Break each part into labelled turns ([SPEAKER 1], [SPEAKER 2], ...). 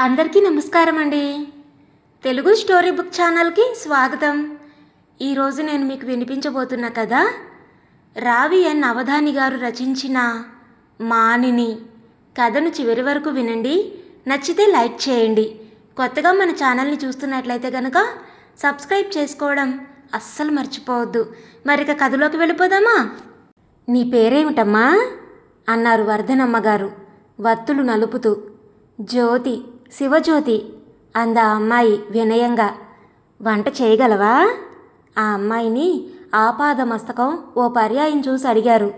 [SPEAKER 1] అందరికీ నమస్కారం అండి తెలుగు స్టోరీ బుక్ ఛానల్కి స్వాగతం. ఈరోజు నేను మీకు వినిపించబోతున్న కథ రావి ఎన్ అవధాని గారు రచించిన మానిని. కథను చివరి వరకు వినండి. నచ్చితే లైక్ చేయండి. కొత్తగా మన ఛానల్ని చూస్తున్నట్లయితే కనుక సబ్స్క్రైబ్ చేసుకోవడం అస్సలు మర్చిపోవద్దు. మరిక కథలోకి వెళ్ళిపోదామా? నీ పేరేమిటమ్మా? అన్నారు వర్ధనమ్మ గారు వత్తులు నలుపుతూ. జ్యోతి శివజ్యోతి అంద అమ్మాయి వినయంగా. వంట చేయగలవా? ఆ అమ్మాయిని ఆపాదమస్తకం ఓ పర్యాయం చూసి అడిగారు.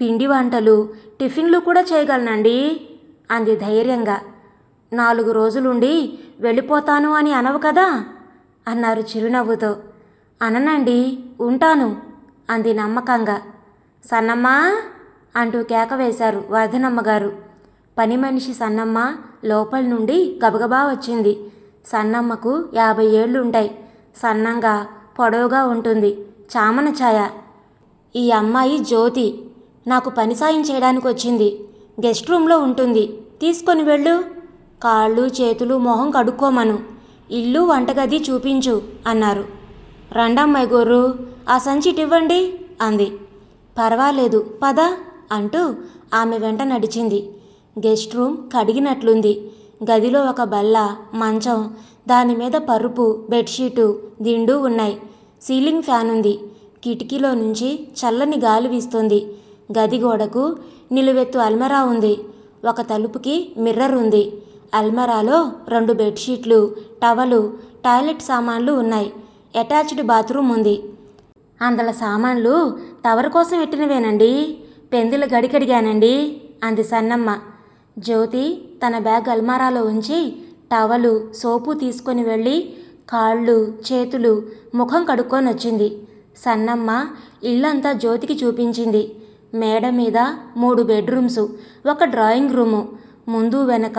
[SPEAKER 1] పిండి వంటలు టిఫిన్లు కూడా చేయగలనండి అంది ధైర్యంగా. నాలుగు రోజులుండి వెళ్ళిపోతాను అని అనవు కదా అన్నారు చిరునవ్వుతో. అననండి ఉంటాను అంది నమ్మకంగా. సన్నమ్మా అంటూ కేక వేశారు వర్ధనమ్మగారు గారు పని మనిషి సన్నమ్మ లోపల నుండి గబగబా వచ్చింది. సన్నమ్మకు యాభై ఏళ్ళుంటాయి. సన్నంగా పొడవుగా ఉంటుంది. చామన ఛాయ. ఈ అమ్మాయి జ్యోతి. నాకు పని సాయం చేయడానికి వచ్చింది. గెస్ట్ రూమ్లో ఉంటుంది. తీసుకొని వెళ్ళు. కాళ్ళు చేతులు మొహం కడుక్కోమను. ఇల్లు వంటగది చూపించు అన్నారు. రండమ్మాయి గొర్రు ఆ సంచిటివ్వండి అంది. పర్వాలేదు పద అంటూ ఆమె వెంట నడిచింది. గెస్ట్ రూమ్ కడిగినట్లుంది. గదిలో ఒక బల్ల మంచం దాని మీద పరుపు బెడ్షీటు దిండు ఉన్నాయి. సీలింగ్ ఫ్యాన్ ఉంది. కిటికీలో నుంచి చల్లని గాలి వీస్తుంది. గది గోడకు నిలువెత్తు అల్మరా ఉంది. ఒక తలుపుకి మిర్రర్ ఉంది. అల్మరాలో రెండు బెడ్షీట్లు టవలు టాయిలెట్ సామాన్లు ఉన్నాయి. అటాచ్డ్ బాత్రూమ్ ఉంది. అందులో సామాన్లు టవర్ కోసం పెట్టినవేనండి? పెందులు గడికడిగానండి అంది సన్నమ్మ. జ్యోతి తన బ్యాగ్ అల్మారాలో ఉంచి టవలు సోపు తీసుకొని వెళ్ళి కాళ్ళు చేతులు ముఖం కడుక్కొని వచ్చింది సన్నమ్మ ఇల్లంతా జ్యోతికి చూపించింది. మేడ మీద మూడు బెడ్రూమ్స్ ఒక డ్రాయింగ్ రూము. ముందు వెనక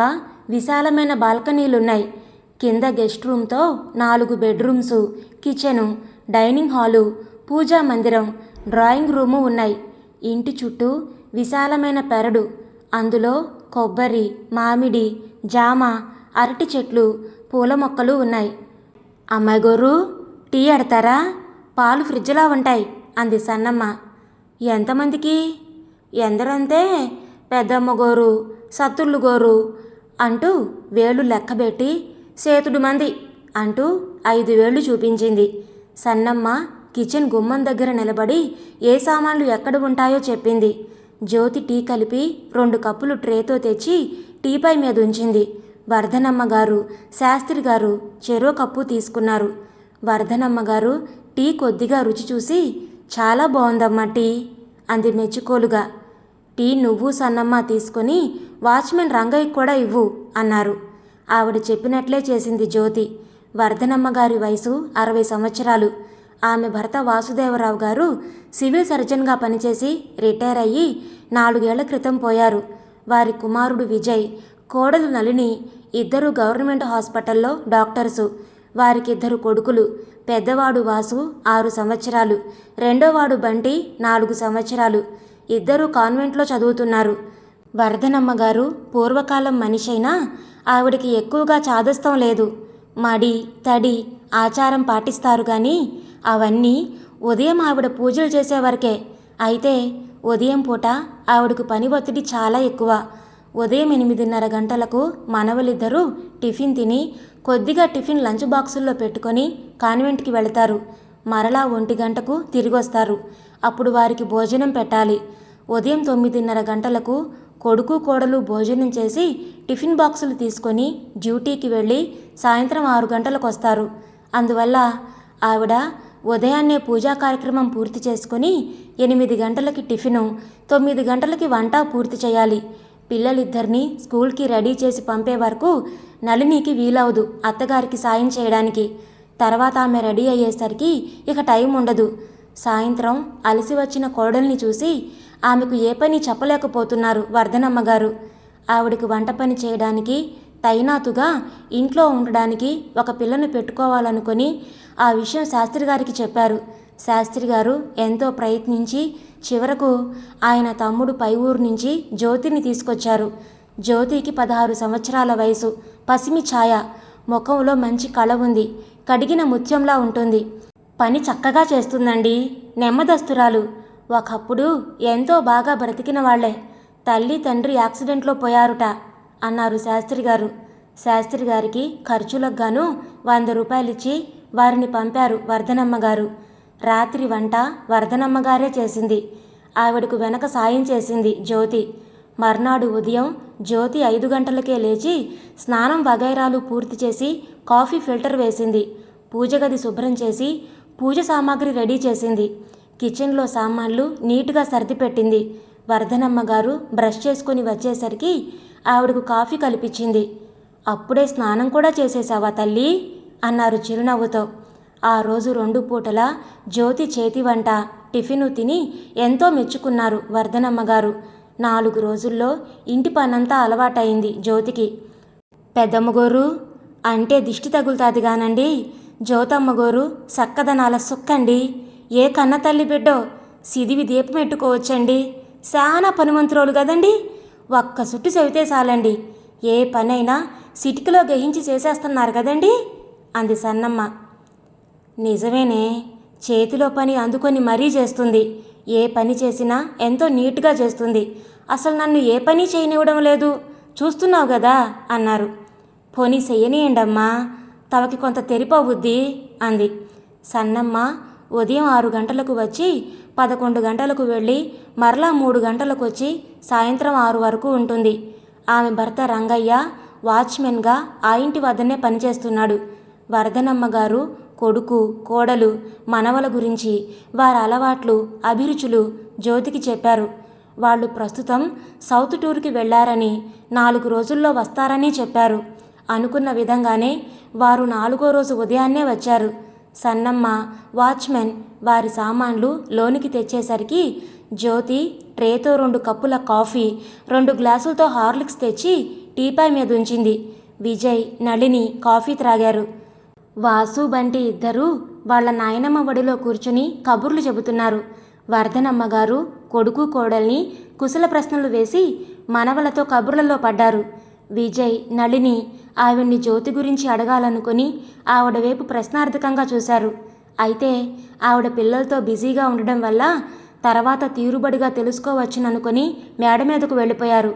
[SPEAKER 1] విశాలమైన బాల్కనీలున్నాయి. కింద గెస్ట్ రూమ్తో నాలుగు bedrooms kitchen dining hall puja మందిరం డ్రాయింగ్ రూము ఉన్నాయి. ఇంటి చుట్టూ విశాలమైన పెరడు. అందులో కొబ్బరి మామిడి జామ అరటి చెట్లు పూల మొక్కలు ఉన్నాయి. అమ్మాయి గోరు టీ ఎడతారా పాలు ఫ్రిడ్జ్లా ఉంటాయి అంది సన్నమ్మ. ఎంతమందికి? ఎందరంతే? పెద్దమ్మ గోరు సత్తుళ్ళు గోరు అంటూ వేళ్ళు లెక్కబెట్టి సేతుడు మంది అంటూ ఐదు వేళ్ళు చూపించింది. సన్నమ్మ కిచెన్ గుమ్మం దగ్గర నిలబడి ఏ సామాన్లు ఎక్కడ ఉంటాయో చెప్పింది. జ్యోతి టీ కలిపి రెండు కప్పులు ట్రేతో తెచ్చి టీపై మీద ఉంచింది. వర్ధనమ్మ గారు శాస్త్రి గారు చెరో కప్పు తీసుకున్నారు. వర్ధనమ్మ గారు టీ కొద్దిగా రుచి చూసి చాలా బాగుందమ్మా టీ అంది మెచ్చుకోలుగా. టీ నువ్వు సన్నమ్మ తీసుకొని వాచ్మెన్ రంగయ్య కూడా ఇవ్వు అన్నారు. ఆవిడ చెప్పినట్లే చేసింది జ్యోతి. వర్ధనమ్మ గారి వయసు అరవై సంవత్సరాలు. ఆమె భర్త వాసుదేవరావు గారు సివిల్ సర్జన్గా పనిచేసి రిటైర్ అయ్యి నాలుగేళ్ళ క్రితం పోయారు. వారి కుమారుడు విజయ్ కోడలు నలిని ఇద్దరు గవర్నమెంట్ హాస్పిటల్లో డాక్టర్సు. వారికిద్దరు కొడుకులు పెద్దవాడు వాసు ఆరు సంవత్సరాలు రెండోవాడు బంటి నాలుగు సంవత్సరాలు. ఇద్దరు కాన్వెంట్లో చదువుతున్నారు. వరదనమ్మ గారు పూర్వకాలం మనిషైనా ఆవిడికి ఎక్కువగా చాదస్తం లేదు. మడి తడి ఆచారం పాటిస్తారు కానీ అవన్నీ ఉదయం ఆవిడ పూజలు చేసేవరకే అయితే ఉదయం పూట ఆవిడకు పని ఒత్తిడి చాలా ఎక్కువ. ఉదయం ఎనిమిదిన్నర గంటలకు మనవలిద్దరూ టిఫిన్ తిని కొద్దిగా టిఫిన్ లంచ్ బాక్సుల్లో పెట్టుకొని కాన్వెంట్కి వెళతారు. మరలా ఒంటి గంటకు తిరిగొస్తారు. అప్పుడు వారికి భోజనం పెట్టాలి. ఉదయం తొమ్మిదిన్నర గంటలకు కొడుకు కోడలు భోజనం చేసి టిఫిన్ బాక్సులు తీసుకొని డ్యూటీకి వెళ్ళి సాయంత్రం ఆరు గంటలకు వస్తారు. అందువల్ల ఆవిడ ఉదయాన్నే పూజా కార్యక్రమం పూర్తి చేసుకొని ఎనిమిది గంటలకి టిఫిను తొమ్మిది గంటలకి వంట పూర్తి చేయాలి. పిల్లలిద్దరినీ స్కూల్కి రెడీ చేసి పంపే వరకు నళినికి వీలవదు అత్తగారికి సాయం చేయడానికి. తర్వాత ఆమె రెడీ అయ్యేసరికి ఇక టైం ఉండదు. సాయంత్రం అలసి వచ్చిన కోడల్ని చూసి ఆమెకు ఏ పని చెప్పలేకపోతున్నారు వర్ధనమ్మ గారు. ఆవిడకి వంట పని చేయడానికి తైనాతుగా ఇంట్లో ఉండడానికి ఒక పిల్లను పెట్టుకోవాలనుకొని ఆ విషయం శాస్త్రి గారికి చెప్పారు. శాస్త్రి గారు ఎంతో ప్రయత్నించి చివరకు ఆయన తమ్ముడు పై ఊరు నుంచి జ్యోతిని తీసుకొచ్చారు. జ్యోతికి పదహారు సంవత్సరాల వయసు. పసిమి ఛాయ. ముఖంలో మంచి కళ ఉంది. కడిగిన ముత్యంలా ఉంటుంది. పని చక్కగా చేస్తుందండి. నెమ్మదస్తురాలు. ఒకప్పుడు ఎంతో బాగా బ్రతికిన వాళ్ళే తల్లి తండ్రి యాక్సిడెంట్లో పోయారుట అన్నారు శాస్త్రి గారు. శాస్త్రి గారికి ఖర్చులకు గాను వంద రూపాయలిచ్చి వారిని పంపారు వర్ధనమ్మగారు రాత్రి వంట వర్ధనమ్మ గారే చేసింది. ఆవిడకు వెనక సాయం చేసింది జ్యోతి. మర్నాడు ఉదయం జ్యోతి ఐదు గంటలకే లేచి స్నానం వగైరాలు పూర్తి చేసి కాఫీ ఫిల్టర్ వేసింది. పూజ గది శుభ్రం చేసి పూజ సామాగ్రి రెడీ చేసింది. కిచెన్లో సామాన్లు నీటుగా సర్దిపెట్టింది వర్ధనమ్మ గారు బ్రష్ చేసుకుని వచ్చేసరికి ఆవిడకు కాఫీ కల్పించింది. అప్పుడే స్నానం కూడా చేసేసావా తల్లి? అన్నారు చిరునవ్వుతో. ఆ రోజు రెండు పూటల జ్యోతి చేతి వంట టిఫిను తిని ఎంతో మెచ్చుకున్నారు వర్ధనమ్మగారు నాలుగు రోజుల్లో ఇంటి పనంతా అలవాటైంది జ్యోతికి. పెద్దమ్మగోరు అంటే దిష్టి తగులుతాది గానండి జ్యోతమ్మగోరు సక్కదనాల సుక్కండి. ఏ కన్న తల్లి బిడ్డో సిదివి దీపం పెట్టుకోవచ్చండి శానా పనిమంతురోలు కదండి. ఒక్క సుట్టు చెబితే చాలండి. ఏ పనైనా సిటికలో గ్రహించి చేసేస్తున్నారు కదండీ. అంది సన్నమ్మ. నిజమేనే చేతిలో పని అందుకొని మరీ చేస్తుంది. ఏ పని చేసినా ఎంతో నీట్గా చేస్తుంది. అసలు నన్ను ఏ పని చేయనివ్వడం లేదు. చూస్తున్నావు కదా అన్నారు. పోనీ చెయ్యనియండమ్మా తవకి కొంత తెరిపోవుద్ది అంది. సన్నమ్మ ఉదయం ఆరు గంటలకు వచ్చి పదకొండు గంటలకు వెళ్ళి మరలా మూడు గంటలకు వచ్చి సాయంత్రం ఆరు వరకు ఉంటుంది. ఆమె భర్త రంగయ్య వాచ్మెన్గా ఆ ఇంటి వద్దనే పనిచేస్తున్నాడు. వరదనమ్మ గారు కొడుకు కోడలు మనవల గురించి వారి అలవాట్లు అభిరుచులు జ్యోతికి చెప్పారు. వాళ్ళు ప్రస్తుతం సౌత్ టూర్కి వెళ్ళారని నాలుగు రోజుల్లో వస్తారని చెప్పారు. అనుకున్న విధంగానే వారు నాలుగో రోజు ఉదయాన్నే వచ్చారు. సన్నమ్మ వాచ్మెన్ వారి సామాన్లు లోనికి తెచ్చేసరికి జ్యోతి ట్రేతో రెండు కప్పుల కాఫీ రెండు గ్లాసులతో హార్లిక్స్ తెచ్చి టీపాయ్ మీద ఉంచింది. విజయ్ నళిని కాఫీ త్రాగారు. వాసు బంటి ఇద్దరూ వాళ్ళ నాయనమ్మ ఒడిలో కూర్చుని కబుర్లు చెబుతున్నారు. వర్ధనమ్మగారు కొడుకు కోడల్ని కుశల ప్రశ్నలు వేసి మనవలతో కబుర్లలో పడ్డారు. విజయ్ నళిని ఆవిడ్ని జ్యోతి గురించి అడగాలనుకుని ఆవిడ వైపు ప్రశ్నార్థకంగా చూశారు. అయితే ఆవిడ పిల్లలతో బిజీగా ఉండడం వల్ల తర్వాత తీరుబడిగా తెలుసుకోవచ్చుననుకొని మేడ మీదకు వెళ్ళిపోయారు.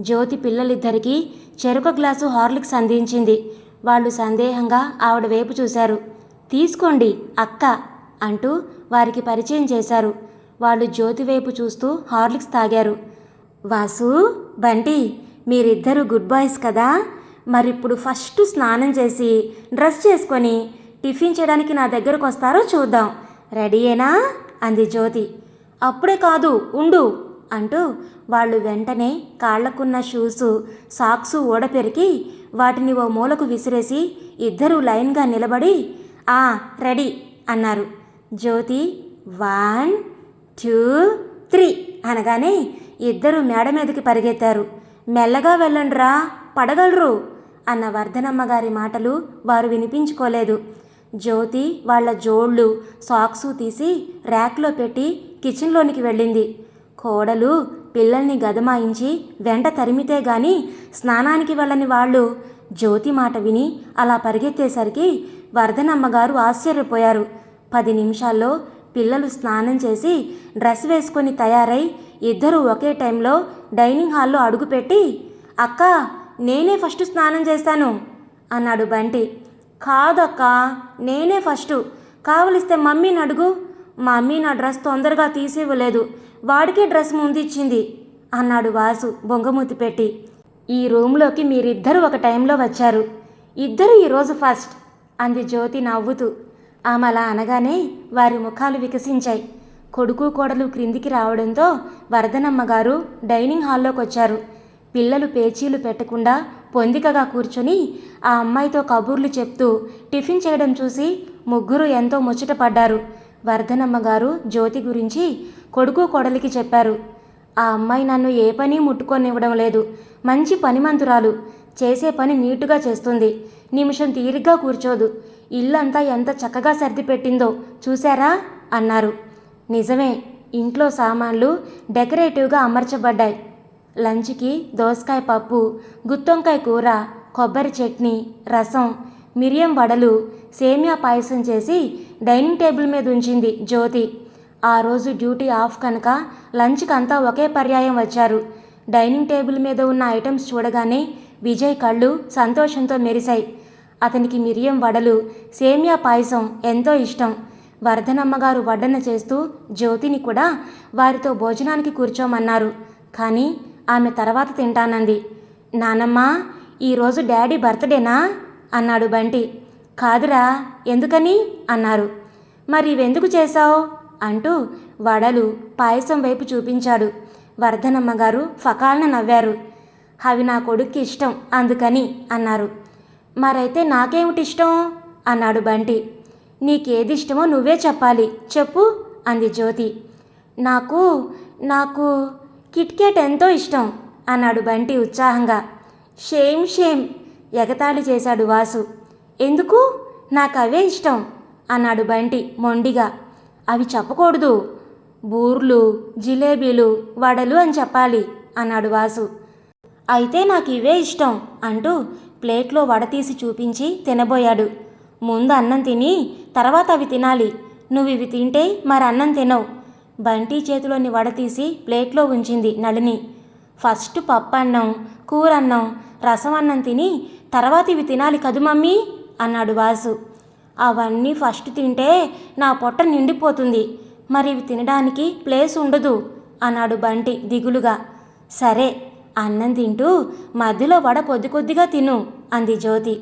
[SPEAKER 1] జ్యోతి పిల్లలిద్దరికీ చెరుకు గ్లాసు హార్లిక్స్ అందించింది. వాళ్ళు సందేహంగా ఆవిడ వైపు చూశారు. తీసుకోండి అక్క అంటూ వారికి పరిచయం చేశారు. వాళ్ళు జ్యోతి వైపు చూస్తూ హార్లిక్స్ తాగారు. వాసు బంటి మీరిద్దరు గుడ్ బాయ్స్ కదా? మరిప్పుడు ఫస్ట్ స్నానం చేసి డ్రెస్ చేసుకొని టిఫిన్ చేయడానికి నా దగ్గరకు వస్తారో చూద్దాం. రెడీయేనా అంది జ్యోతి. అప్పుడే కాదు ఉండు అంటూ వాళ్ళు వెంటనే కాళ్ళకున్న షూసు సాక్సు ఊడపెరికి వాటిని ఓ మూలకు విసిరేసి ఇద్దరూ లైన్గా నిలబడి ఆ రెడీ అన్నారు. జ్యోతి వన్ టూ త్రీ అనగానే ఇద్దరు మేడ మీదకి పరిగెత్తారు. మెల్లగా వెళ్ళండ్రా పడగలరు అన్న వర్ధనమ్మ గారి మాటలు వారు వినిపించుకోలేదు. జ్యోతి వాళ్ళ జోళ్ళు సాక్సు తీసి ర్యాక్లో పెట్టి కిచెన్లోనికి వెళ్ళింది. కోడలు పిల్లల్ని గదమాయించి వెంట తరిమితే గాని స్నానానికి వెళ్ళని వాళ్ళు జ్యోతి మాట విని అలా పరిగెత్తేసరికి వర్ధనమ్మగారు ఆశ్చర్యపోయారు. పది నిమిషాల్లో పిల్లలు స్నానం చేసి డ్రెస్ వేసుకొని తయారై ఇద్దరూ ఒకే టైంలో డైనింగ్ హాల్లో అడుగుపెట్టి అక్క నేనే ఫస్ట్ స్నానం చేస్తాను అన్నాడు బంటి. కాదక్క నేనే ఫస్ట్. కావలిస్తే మమ్మీని అడుగు. మమ్మీ నా డ్రెస్ తొందరగా తీసివ్వలేదు. వాడికే డ్రెస్ ముందిచ్చింది అన్నాడు వాసు బొంగమూతి పెట్టి. ఈ రూమ్లోకి మీరిద్దరూ ఒక టైంలో వచ్చారు. ఇద్దరు ఈరోజు ఫస్ట్ అంది జ్యోతి నవ్వుతూ. ఆమె అలా అనగానే వారి ముఖాలు వికసించాయి. కొడుకు కోడలు క్రిందికి రావడంతో వరదనమ్మ గారు డైనింగ్ హాల్లోకి వచ్చారు పిల్లలు పేచీలు పెట్టకుండా పొందికగా కూర్చొని ఆ అమ్మాయితో కబుర్లు చెప్తూ టిఫిన్ చేయడం చూసి ముగ్గురు ఎంతో ముచ్చటపడ్డారు. వర్ధనమ్మ గారు జ్యోతి గురించి కొడుకు కొడలికి చెప్పారు. ఆ అమ్మాయి నన్ను ఏ పని ముట్టుకొనివ్వడం లేదు. మంచి పనిమంతురాలు చేసే పని నీటుగా చేస్తుంది. నిమిషం తీరిగ్గా కూర్చోదు. ఇల్లంతా ఎంత చక్కగా సర్ది పెట్టిందో చూశారా? అన్నారు. నిజమే. ఇంట్లో సామాన్లు డెకరేటివ్గా అమర్చబడ్డాయి. లంచ్కి దోసకాయ పప్పు గుత్తొంకాయ కూర కొబ్బరి చట్నీ రసం మిరియం వడలు సేమియా పాయసం చేసి డైనింగ్ టేబుల్ మీద ఉంచింది జ్యోతి. ఆ రోజు డ్యూటీ ఆఫ్ కనుక లంచ్కి అంతా ఒకే పర్యాయం వచ్చారు. డైనింగ్ టేబుల్ మీద ఉన్న ఐటమ్స్ చూడగానే విజయ్ కళ్ళు సంతోషంతో మెరిశాయి. అతనికి మిరియం వడలు సేమియా పాయసం ఎంతో ఇష్టం. వర్ధనమ్మగారు వడ్డన చేస్తూ జ్యోతిని కూడా వారితో భోజనానికి కూర్చోమన్నారు. కానీ ఆమె తర్వాత తింటానంది. నానమ్మ ఈరోజు డాడీ బర్త్డేనా? అన్నాడు బంటి. కాదురా ఎందుకని? అన్నారు. మరి ఇవెందుకు చేశావు? అంటూ వడలు పాయసం వైపు చూపించాడు. వర్ధనమ్మ గారు నవ్వారు. అవి నా కొడుక్కి ఇష్టం అందుకని అన్నారు. మరైతే నాకేమిటి ఇష్టం? అన్నాడు బంటి. నీకేది ఇష్టమో నువ్వే చెప్పాలి. చెప్పు అంది జ్యోతి. నాకు నాకు కిట్కెట్ ఎంతో ఇష్టం అన్నాడు బంటి ఉత్సాహంగా. షేమ్ షేమ్ ఎగతాళి చేశాడు వాసు. ఎందుకు? నాకు అవే ఇష్టం అన్నాడు బంటి మొండిగా. అవి చెప్పకూడదు. బూర్లు జిలేబీలు వడలు అని చెప్పాలి అన్నాడు వాసు. అయితే నాకు ఇవే ఇష్టం అంటూ ప్లేట్లో వడ తీసి చూపించి తినబోయాడు. ముందు అన్నం తిని తర్వాత అవి తినాలి. నువ్వు ఇవి తింటే మరి అన్నం తినవు. బంటి చేతిలోని వడ తీసి ప్లేట్లో ఉంచింది నళిని. ఫస్ట్ పప్పు అన్నం కూర అన్నం రసం అన్నం తిని తర్వాత ఇవి తినాలి కదూ మమ్మీ? అన్నాడు వాసు. అవన్నీ ఫస్ట్ తింటే నా పొట్ట నిండిపోతుంది. మరి ఇవి తినడానికి ప్లేస్ ఉండదు అన్నాడు బంటి దిగులుగా. సరే అన్నం తింటూ మధ్యలో వడ కొద్ది కొద్దిగా తిను అంది జ్యోతి.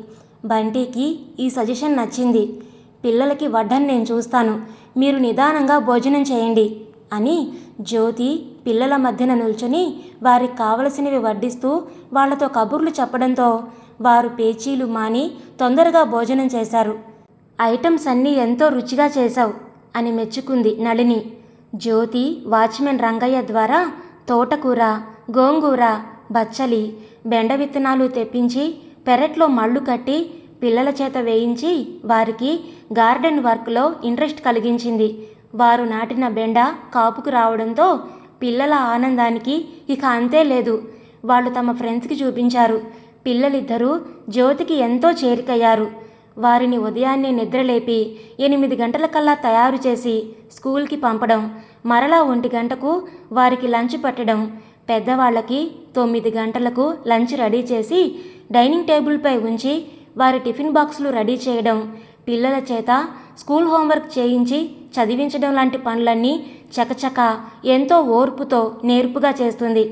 [SPEAKER 1] బంటికి ఈ సజెషన్ నచ్చింది. పిల్లలకి వడ్డని నేను చూస్తాను. మీరు నిదానంగా భోజనం చేయండి అని జ్యోతి పిల్లల మధ్యన నిల్చుని వారికి కావలసినవి వడ్డిస్తూ వాళ్ళతో కబుర్లు చెప్పడంతో వారు పేచీలు మాని తొందరగా భోజనం చేశారు. ఐటమ్స్ అన్నీ ఎంతో రుచిగా చేశావు అని మెచ్చుకుంది నళిని. జ్యోతి వాచ్మెన్ రంగయ్య ద్వారా తోటకూర గోంగూర బచ్చలి బెండ విత్తనాలు తెప్పించి పెరట్లో మళ్ళు కట్టి పిల్లల చేత వేయించి వారికి గార్డెన్ వర్క్లో ఇంట్రెస్ట్ కలిగించింది. వారు నాటిన బెండ కాపుకు రావడంతో పిల్లల ఆనందానికి ఇక అంతే లేదు. వాళ్ళు తమ ఫ్రెండ్స్కి చూపించారు. పిల్లలిద్దరూ జ్యోతికి ఎంతో చేరికయ్యారు. వారిని ఉదయాన్నే నిద్రలేపి ఎనిమిది గంటలకల్లా తయారు చేసి స్కూల్కి పంపడం మరలా ఒంటి గంటకు వారికి లంచ్ పెట్టడం పెద్దవాళ్ళకి తొమ్మిది గంటలకు లంచ్ రెడీ చేసి డైనింగ్ టేబుల్పై ఉంచి వారి టిఫిన్ బాక్సులు రెడీ చేయడం పిల్లల చేత స్కూల్ హోంవర్క్ చేయించి చదివించడం లాంటి పనులన్నీ చకచక ఎంతో ఓర్పుతో నేర్పుగా చేస్తుంది.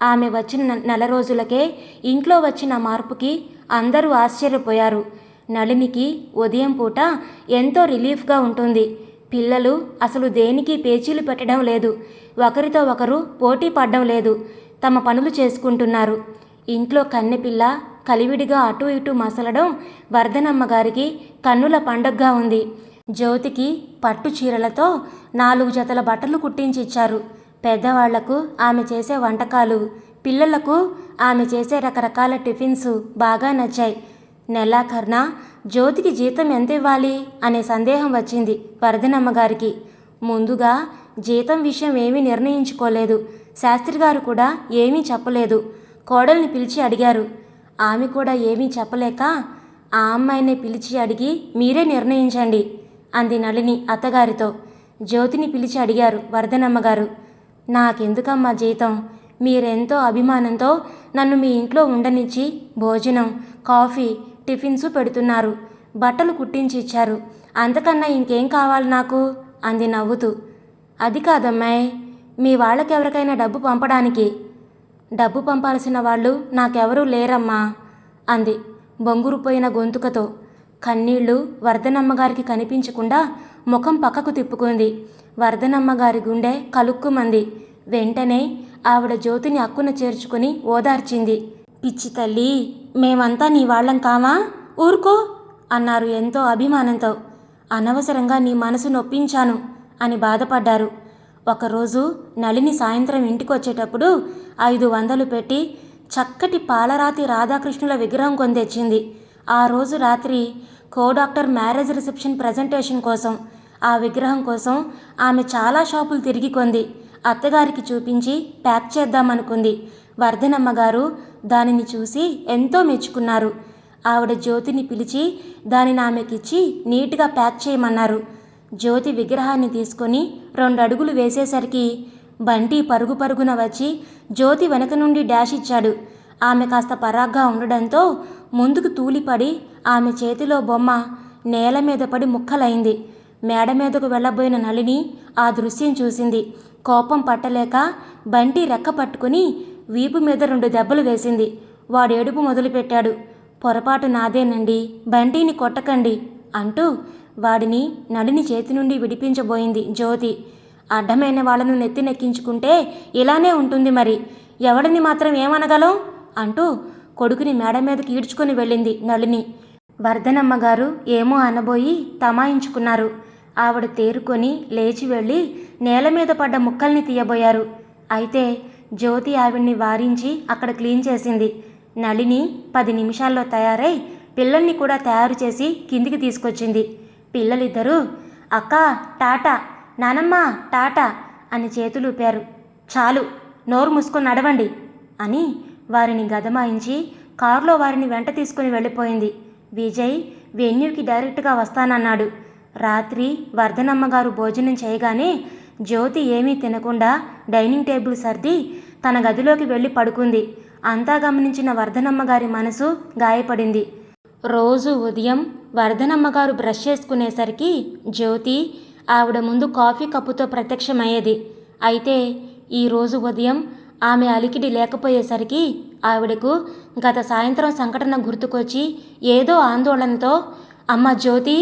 [SPEAKER 1] ఆమె వచ్చిన నెల రోజులకే ఇంట్లో వచ్చిన మార్పుకి అందరూ ఆశ్చర్యపోయారు. నళినికి ఉదయం పూట ఎంతో రిలీఫ్గా ఉంటుంది. పిల్లలు అసలు దేనికి పేచీలు పెట్టడం లేదు. ఒకరితో ఒకరు పోటీ పడడం లేదు. తమ పనులు చేసుకుంటున్నారు. ఇంట్లో కన్నెపిల్ల కలివిడిగా అటు ఇటు మసలడం వర్ధనమ్మ గారికి కన్నుల పండగగా ఉంది. జ్యోతికి పట్టు చీరలతో నాలుగు జతల బట్టలు కుట్టించి ఇచ్చారు పెద్దవాళ్ళకు ఆమె చేసే వంటకాలు పిల్లలకు ఆమె చేసే రకరకాల టిఫిన్స్ బాగా నచ్చాయి. నెలాఖర్న జ్యోతికి జీతం ఎంత ఇవ్వాలి అనే సందేహం వచ్చింది వరదనమ్మ గారికి. ముందుగా జీతం విషయం ఏమీ నిర్ణయించుకోలేదు. శాస్త్రి గారు కూడా ఏమీ చెప్పలేదు. కోడల్ని పిలిచి అడిగారు. ఆమె కూడా ఏమీ చెప్పలేక ఆ అమ్మాయిని పిలిచి అడిగి మీరే నిర్ణయించండి అంది నళిని అత్తగారితో. జ్యోతిని పిలిచి అడిగారు వరదనమ్మగారు నాకెందుకమ్మా జీతం? మీరెంతో అభిమానంతో నన్ను మీ ఇంట్లో ఉండనిచ్చి భోజనం కాఫీ టిఫిన్స్ పెడుతున్నారు. బట్టలు కుట్టించి ఇచ్చారు. అంతకన్నా ఇంకేం కావాలి నాకు? అంది నవ్వుతూ. అది కాదమ్మాయి మీ వాళ్ళకెవరికైనా డబ్బు పంపడానికి. డబ్బు పంపాల్సిన వాళ్ళు నాకెవరూ లేరమ్మా అంది బొంగురుపోయిన గొంతుకతో. కన్నీళ్ళు వర్ధనమ్మగారికి కనిపించకుండా ముఖం పక్కకు తిప్పుకుంది. వర్ధనమ్మగారి గుండె కలుక్కుమంది. వెంటనే ఆవిడ జ్యోతిని అక్కున చేర్చుకుని ఓదార్చింది. పిచ్చి తల్లి మేమంతా నీ వాళ్ళం కామా? ఊరుకో అన్నారు ఎంతో అభిమానంతో. అనవసరంగా నీ మనసు నొప్పించాను అని బాధపడ్డారు. ఒకరోజు నళిని సాయంత్రం ఇంటికి వచ్చేటప్పుడు ఐదు వందలు పెట్టి చక్కటి పాలరాతి రాధాకృష్ణుల విగ్రహం కొని తెచ్చింది. ఆ రోజు రాత్రి co doctor marriage reception presentation కోసం ఆ విగ్రహం కోసం ఆమె చాలా షాపులు తిరిగి కొంది. అత్తగారికి చూపించి ప్యాక్ చేద్దామనుకుంది. వర్ధనమ్మ గారు దానిని చూసి ఎంతో మెచ్చుకున్నారు. ఆవిడ జ్యోతిని పిలిచి దానిని ఆమెకిచ్చి నీట్గా ప్యాక్ చేయమన్నారు. జ్యోతి విగ్రహాన్ని తీసుకొని రెండు అడుగులు వేసేసరికి బంటి పరుగు పరుగున వచ్చి జ్యోతి వెనక నుండి డాష్ ఇచ్చాడు. ఆమె కాస్త పరాగ్గా ఉండడంతో ముందుకు తూలిపడి ఆమె చేతిలో బొమ్మ నేల మీద పడి ముక్కలైంది. మేడ మీదకు వెళ్ళబోయిన నళిని ఆ దృశ్యం చూసింది. కోపం పట్టలేక బంటి రెక్క పట్టుకుని వీపు మీద రెండు దెబ్బలు వేసింది. వాడేడుపు మొదలుపెట్టాడు. పొరపాటు నాదేనండి. బంటిని కొట్టకండి అంటూ వాడిని నడిని చేతి నుండి విడిపించబోయింది జ్యోతి. అడ్డమైన వాళ్ళను నెత్తినెక్కించుకుంటే ఇలానే ఉంటుంది మరి. ఎవడిని మాత్రం ఏమనగలం? అంటూ కొడుకుని మేడ మీదకి ఈడ్చుకొని వెళ్ళింది నళిని. వర్ధనమ్మ గారు ఏమో అనబోయి తమాయించుకున్నారు. ఆవిడ తేరుకొని లేచి వెళ్ళి నేల మీద పడ్డ ముక్కల్ని తీయబోయారు. అయితే జ్యోతి ఆవిడ్ని వారించి అక్కడ క్లీన్ చేసింది. నళిని పది నిమిషాల్లో తయారై పిల్లల్ని కూడా తయారు చేసి కిందికి తీసుకొచ్చింది. పిల్లలిద్దరూ అక్క టాటా నానమ్మ టాటా అని చేతులూపారు. చాలు నోరు మూసుకొని నడవండి అని వారిని గదమాయించి కారులో వారిని వెంట తీసుకుని వెళ్ళిపోయింది. విజయ్ వెన్యూకి డైరెక్ట్గా వస్తానన్నాడు. రాత్రి వర్ధనమ్మగారు భోజనం చేయగానే జ్యోతి ఏమీ తినకుండా డైనింగ్ టేబుల్ సర్ది తన గదిలోకి వెళ్ళి పడుకుంది. అంతా గమనించిన వర్ధనమ్మ గారి మనసు గాయపడింది. రోజు ఉదయం వర్ధనమ్మ గారు బ్రష్ చేసుకునేసరికి జ్యోతి ఆవిడ ముందు కాఫీ కప్పుతో ప్రత్యక్షమయ్యేది. అయితే ఈరోజు ఉదయం ఆమె అలికిడి లేకపోయేసరికి ఆవిడకు గత సాయంత్రం సంఘటన గుర్తుకొచ్చి ఏదో ఆందోళనతో అమ్మ జ్యోతి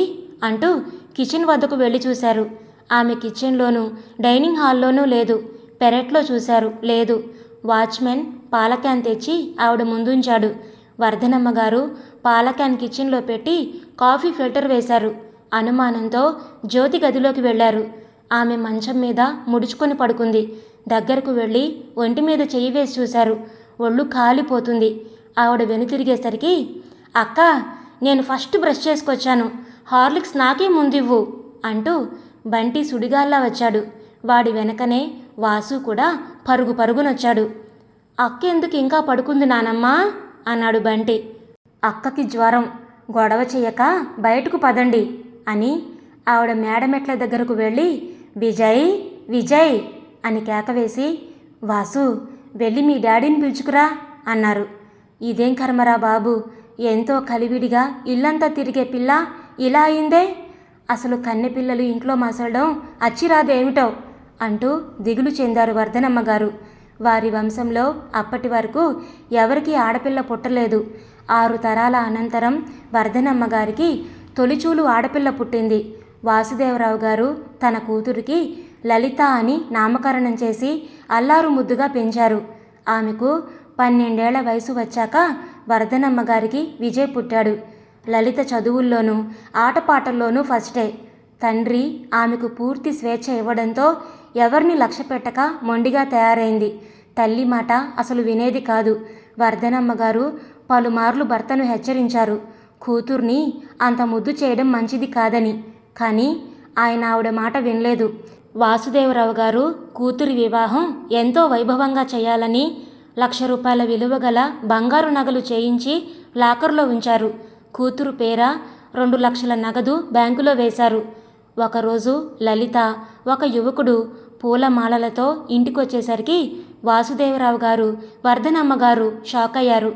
[SPEAKER 1] అంటూ కిచెన్ వద్దకు వెళ్ళి చూశారు. ఆమె కిచెన్లోనూ డైనింగ్ హాల్లోనూ లేదు. పెరట్లో చూశారు. లేదు. వాచ్మెన్ పాల క్యాన్ తెచ్చి ఆవిడ ముందుంచాడు. వర్ధనమ్మ గారు పాల క్యాన్ కిచెన్లో పెట్టి కాఫీ ఫిల్టర్ వేశారు. అనుమానంతో జ్యోతి గదిలోకి వెళ్ళారు. ఆమె మంచం మీద ముడుచుకొని పడుకుంది. దగ్గరకు వెళ్ళి ఒంటి మీద చెయ్యి వేసి చూశారు. ఒళ్ళు కాలిపోతుంది. ఆవిడ వెనుతిరిగేసరికి అక్క నేను ఫస్ట్ బ్రష్ చేసుకొచ్చాను. హార్లిక్స్ నాకే ముందివ్వు అంటూ బంటి సుడిగాల్లా వచ్చాడు. వాడి వెనకనే వాసు కూడా పరుగు పరుగునొచ్చాడు. అక్కెందుకు ఇంకా పడుకుంది నానమ్మా? అన్నాడు బంటి. అక్కకి జ్వరం. గొడవ చేయక బయటకు పదండి అని ఆవిడ మేడమెట్ల దగ్గరకు వెళ్ళి విజయ్ విజయ్ అని కేకవేసి వాసు వెళ్ళి మీ డాడీని పిలుచుకురా అన్నారు. ఇదేం కర్మరా బాబు? ఎంతో కలివిడిగా ఇల్లంతా తిరిగే పిల్ల ఇలా అయిందే? అసలు కన్నె పిల్లలు ఇంట్లో మసలడం అచ్చిరాదేమిటో అంటూ దిగులు చెందారు వర్ధనమ్మ గారు. వారి వంశంలో అప్పటి వరకు ఎవరికీ ఆడపిల్ల పుట్టలేదు. ఆరు తరాల అనంతరం వర్ధనమ్మ గారికి తొలిచూలు ఆడపిల్ల పుట్టింది. వాసుదేవరావు గారు తన కూతురికి లలిత అని నామకరణం చేసి అల్లారు ముద్దుగా పెంచారు. ఆమెకు పన్నెండేళ్ళ వయసు వచ్చాక వర్ధనమ్మ గారికి విజయ్ పుట్టాడు. లలిత చదువుల్లోనూ ఆటపాటల్లోనూ ఫస్టే. తండ్రి ఆమెకు పూర్తి స్వేచ్ఛ ఇవ్వడంతో ఎవరిని లక్ష్య పెట్టక మొండిగా తయారైంది. తల్లి మాట అసలు వినేది కాదు. వర్ధనమ్మ గారు పలుమార్లు భర్తను హెచ్చరించారు. కూతుర్ని అంత ముద్దు చేయడం మంచిది కాదని. కానీ ఆయన ఆవిడ మాట వినలేదు. వాసుదేవరావు గారు కూతురి వివాహం ఎంతో వైభవంగా చేయాలని లక్ష రూపాయల విలువ గల బంగారు నగలు చేయించి లాకర్లో ఉంచారు. కూతురు పేర రెండు లక్షల నగదు బ్యాంకులో వేశారు. ఒకరోజు లలిత ఒక యువకుడు పూలమాలలతో ఇంటికొచ్చేసరికి వాసుదేవరావు గారు వర్ధనమ్మ గారు షాక్ అయ్యారు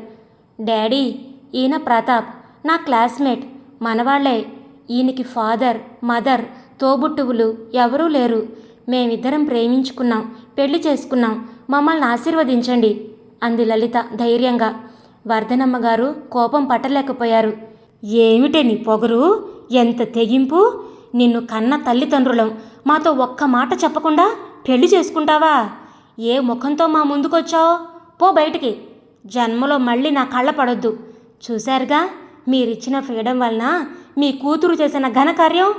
[SPEAKER 1] డాడీ ఈయన ప్రతాప్ నా క్లాస్మేట్ మనవాళ్ళే. ఈయనకి ఫాదర్ మదర్ తోబుట్టువులు ఎవరూ లేరు. మేమిద్దరం ప్రేమించుకున్నాం పెళ్ళి చేసుకున్నాం. మమ్మల్ని ఆశీర్వదించండి అంది లలిత ధైర్యంగా. వర్ధనమ్మ గారు కోపం పట్టలేకపోయారు. ఏమిటే నీ పొగరు? ఎంత తెగింపు? నిన్ను కన్న తల్లిదండ్రులం. మాతో ఒక్క మాట చెప్పకుండా పెళ్ళి చేసుకుంటావా? ఏ ముఖంతో మా ముందుకొచ్చావు? పో బయటికి. జన్మలో మళ్ళీ నా కళ్ళ పడొద్దు. చూశారుగా? మీరిచ్చిన ఫ్రీడమ్ వలన మీ కూతురు చేసిన ఘనకార్యం?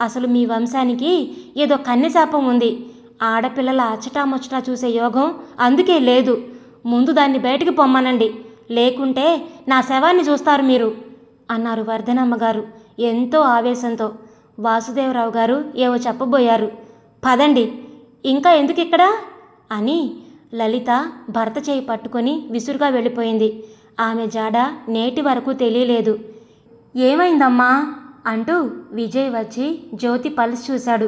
[SPEAKER 1] అసలు మీ వంశానికి ఏదో కన్నెశాపం ఉంది. ఆడపిల్లల అచ్చటా చూసే యోగం అందుకే లేదు. ముందు దాన్ని బయటికి పొమ్మనండి. లేకుంటే నా శవాన్ని చూస్తారు మీరు. అన్నారు వర్ధనమ్మ గారు ఎంతో ఆవేశంతో. వాసుదేవరావు గారు ఏవో చెప్పబోయారు. పదండి. ఇంకా ఎందుకు ఇక్కడ అని లలిత భర్త చేయి పట్టుకొని విసురుగా వెళ్ళిపోయింది. ఆమె జాడ నేటి వరకు తెలియలేదు. ఏమైందమ్మా? అంటూ విజయ్ వచ్చి జ్యోతి పల్స్ చూశాడు.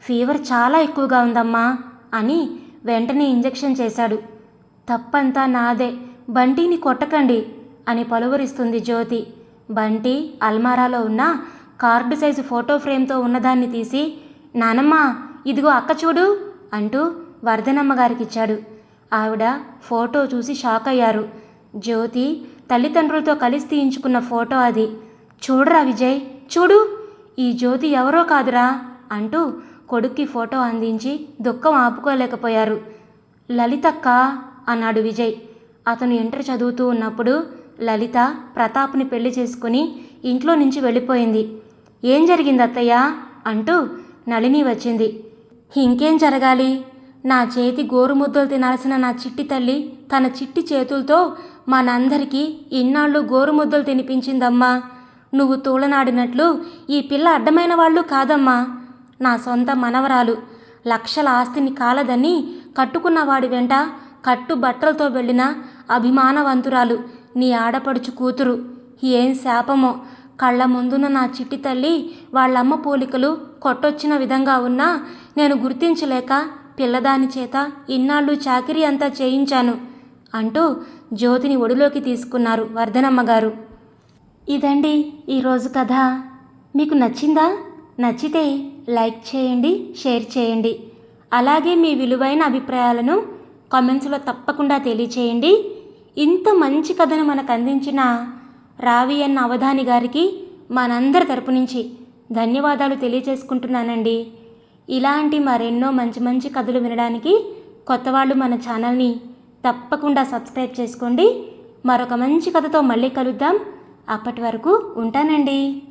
[SPEAKER 1] ఫీవర్ చాలా ఎక్కువగా ఉందమ్మా అని వెంటనే ఇంజెక్షన్ చేశాడు. తప్పంతా నాదే. బంటిని కొట్టకండి అని పలువరిస్తుంది జ్యోతి. బంటి అల్మారాలో ఉన్న కార్డు సైజు ఫోటో ఫ్రేమ్తో ఉన్నదాన్ని తీసి నానమ్మ ఇదిగో అక్క చూడు అంటూ వర్ధనమ్మ గారికి ఇచ్చాడు ఆవిడ ఫోటో చూసి షాక్ అయ్యారు జ్యోతి తల్లిదండ్రులతో కలిసి తీయించుకున్న ఫోటో అది. చూడరా విజయ్ చూడు ఈ జ్యోతి ఎవరో కాదురా అంటూ కొడుక్కి ఫోటో అందించి దుఃఖం ఆపుకోలేకపోయారు. లలితక్క అన్నాడు విజయ్. అతను ఇంటర్ చదువుతూ ఉన్నప్పుడు లలిత ప్రతాప్ని పెళ్ళి చేసుకుని ఇంట్లో నుంచి వెళ్ళిపోయింది. ఏం జరిగింది అత్తయ్య అంటూ నళిని వచ్చింది. ఇంకేం జరగాలి? నా చేతి గోరుముద్దలు తినాల్సిన నా చిట్టి తల్లి తన చిట్టి చేతులతో మనందరికీ ఇన్నాళ్ళు గోరుముద్దలు తినిపించిందమ్మా. నువ్వు తూలనాడినట్లు ఈ పిల్ల అడ్డమైన వాళ్ళు కాదమ్మా. నా సొంత మనవరాలు. లక్షల ఆస్తిని కాలదని కట్టుకున్నవాడి వెంట కట్టు బట్టలతో వెళ్ళిన అభిమానవంతురాలు. నీ ఆడపడుచు కూతురు. ఏం శాపమో. కళ్ళ ముందున్న నా చిట్టి తల్లి వాళ్ళమ్మ పోలికలు కొట్టొచ్చిన విధంగా ఉన్నా నేను గుర్తించలేక పిల్లదాని చేత ఇన్నాళ్ళు చాకిరీ అంతా చేయించాను అంటూ జ్యోతిని ఒడిలోకి తీసుకున్నారు వర్ధనమ్మ గారు. ఇదండి ఈరోజు కథ. మీకు నచ్చిందా? నచ్చితే లైక్ చేయండి షేర్ చేయండి. అలాగే మీ విలువైన అభిప్రాయాలను కామెంట్స్లో తప్పకుండా తెలియచేయండి. ఇంత మంచి కథను మనకు అందించిన రావి అన్న అవధాని గారికి మనందరి తరపు నుంచి ధన్యవాదాలు తెలియచేసుకుంటున్నానండి ఇలాంటి మరెన్నో మంచి మంచి కథలు వినడానికి కొత్త వాళ్ళు మన ఛానల్ని తప్పకుండా సబ్స్క్రైబ్ చేసుకోండి. మరొక మంచి కథతో మళ్ళీ కలుద్దాం. అప్పటి వరకు ఉంటానండి.